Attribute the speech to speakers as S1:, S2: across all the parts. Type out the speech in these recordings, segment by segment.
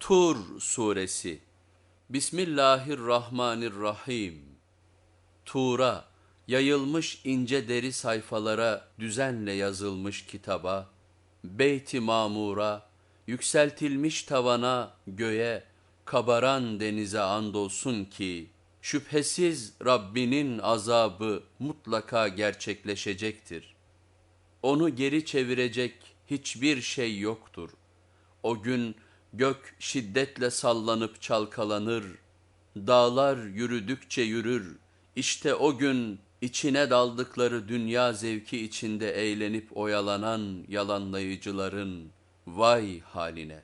S1: Tur Suresi Bismillahirrahmanirrahim Tur'a, yayılmış ince deri sayfalara düzenle yazılmış kitaba, Beyt-i Mamur'a, yükseltilmiş tavana, göğe, kabaran denize andolsun ki, şüphesiz Rabbinin azabı mutlaka gerçekleşecektir. Onu geri çevirecek hiçbir şey yoktur. O gün gök şiddetle sallanıp çalkalanır, dağlar yürüdükçe yürür. İşte o gün içine daldıkları dünya zevki içinde eğlenip oyalanan yalanlayıcıların vay haline.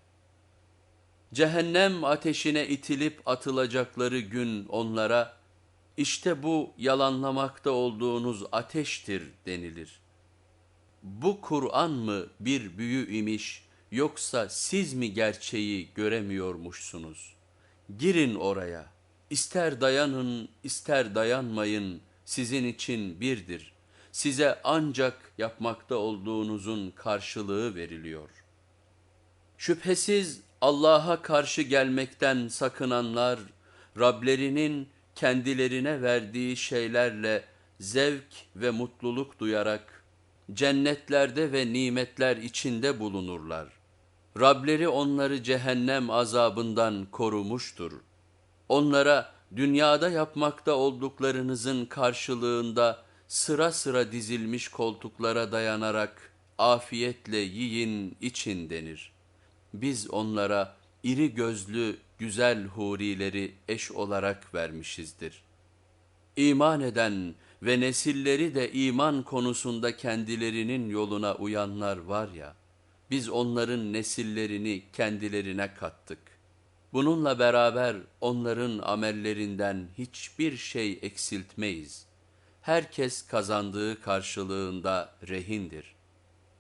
S1: Cehennem ateşine itilip atılacakları gün onlara, işte bu yalanlamakta olduğunuz ateştir denilir. Bu Kur'an mı bir büyü imiş yoksa siz mi gerçeği göremiyormuşsunuz? Girin oraya, ister dayanın ister dayanmayın sizin için birdir. Size ancak yapmakta olduğunuzun karşılığı veriliyor. Şüphesiz Allah'a karşı gelmekten sakınanlar, Rablerinin kendilerine verdiği şeylerle zevk ve mutluluk duyarak, cennetlerde ve nimetler içinde bulunurlar. Rableri onları cehennem azabından korumuştur. Onlara dünyada yapmakta olduklarınızın karşılığında sıra sıra dizilmiş koltuklara dayanarak afiyetle yiyin için denir. Biz onlara iri gözlü güzel hurileri eş olarak vermişizdir. İman eden ve nesilleri de iman konusunda kendilerinin yoluna uyanlar var ya, biz onların nesillerini kendilerine kattık. Bununla beraber onların amellerinden hiçbir şey eksiltmeyiz. Herkes kazandığı karşılığında rehindir.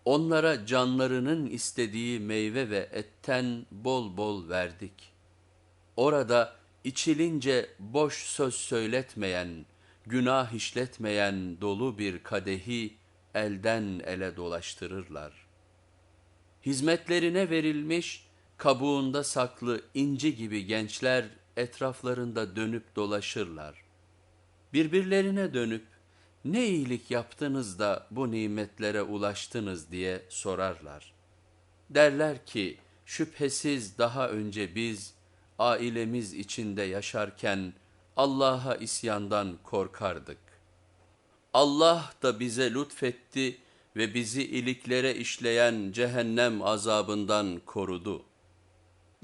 S1: Onlara canlarının istediği meyve ve etten bol bol verdik. Orada içilince boş söz söyletmeyen, günah işletmeyen dolu bir kadehi elden ele dolaştırırlar. Hizmetlerine verilmiş, kabuğunda saklı inci gibi gençler etraflarında dönüp dolaşırlar. Birbirlerine dönüp, ne iyilik yaptınız da bu nimetlere ulaştınız diye sorarlar. Derler ki, şüphesiz daha önce biz, ailemiz içinde yaşarken, Allah'a isyandan korkardık. Allah da bize lütfetti ve bizi iliklere işleyen cehennem azabından korudu.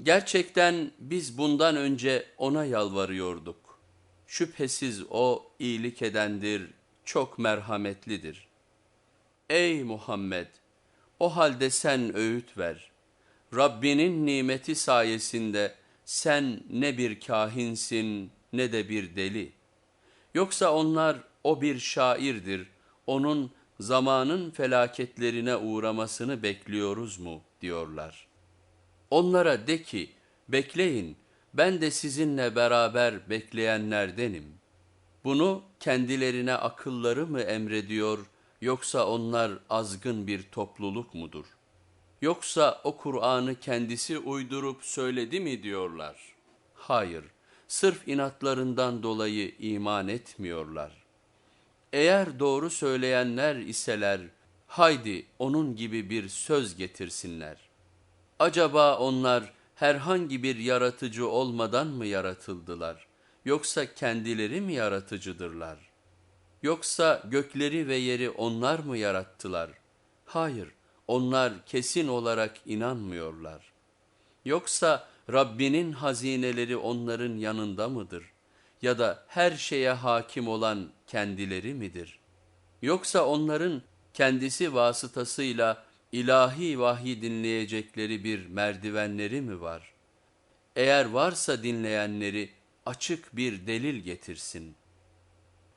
S1: Gerçekten biz bundan önce ona yalvarıyorduk. Şüphesiz o iyilik edendir, çok merhametlidir. Ey Muhammed! O halde sen öğüt ver. Rabbinin nimeti sayesinde sen ne bir kahinsin ne de bir deli. Yoksa onlar o bir şairdir, onun zamanın felaketlerine uğramasını bekliyoruz mu diyorlar. Onlara de ki, bekleyin, ben de sizinle beraber bekleyenlerdenim. Bunu kendilerine akılları mı emrediyor, yoksa onlar azgın bir topluluk mudur? Yoksa o Kur'an'ı kendisi uydurup söyledi mi diyorlar? Hayır, sırf inatlarından dolayı iman etmiyorlar. Eğer doğru söyleyenler iseler, haydi onun gibi bir söz getirsinler. Acaba onlar herhangi bir yaratıcı olmadan mı yaratıldılar? Yoksa kendileri mi yaratıcıdırlar? Yoksa gökleri ve yeri onlar mı yarattılar? Hayır, onlar kesin olarak inanmıyorlar. Yoksa Rabbinin hazineleri onların yanında mıdır? Ya da her şeye hakim olan kendileri midir? Yoksa onların kendisi vasıtasıyla ilahi vahyi dinleyecekleri bir merdivenleri mi var? Eğer varsa dinleyenleri açık bir delil getirsin.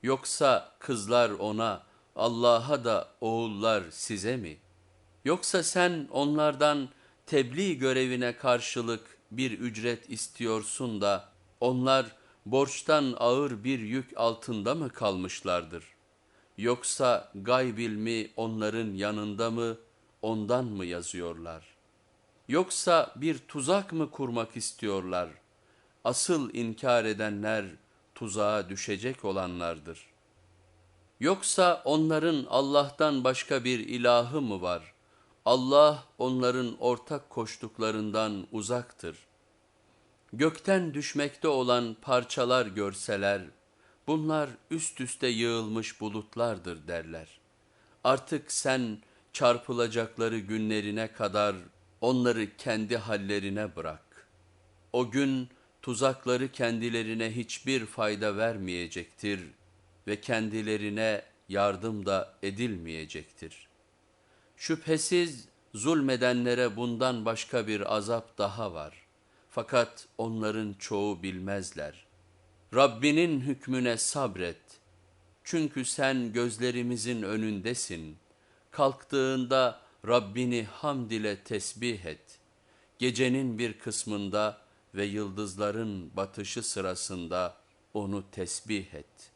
S1: Yoksa kızlar ona, Allah'a da oğullar size mi? Yoksa sen onlardan tebliğ görevine karşılık bir ücret istiyorsun da onlar borçtan ağır bir yük altında mı kalmışlardır? Yoksa gayb ilmi onların yanında mı, ondan mı yazıyorlar?'' Yoksa bir tuzak mı kurmak istiyorlar? Asıl inkar edenler tuzağa düşecek olanlardır. Yoksa onların Allah'tan başka bir ilahı mı var? Allah onların ortak koştuklarından uzaktır. Gökten düşmekte olan parçalar görseler, bunlar üst üste yığılmış bulutlardır derler. Artık sen çarpılacakları günlerine kadar onları kendi hallerine bırak. O gün tuzakları kendilerine hiçbir fayda vermeyecektir ve kendilerine yardım da edilmeyecektir. Şüphesiz zulmedenlere bundan başka bir azap daha var. Fakat onların çoğu bilmezler. Rabbinin hükmüne sabret. Çünkü sen gözlerimizin önündesin. Kalktığında Rabbini hamd ile tesbih et. Gecenin bir kısmında ve yıldızların batışı sırasında onu tesbih et.''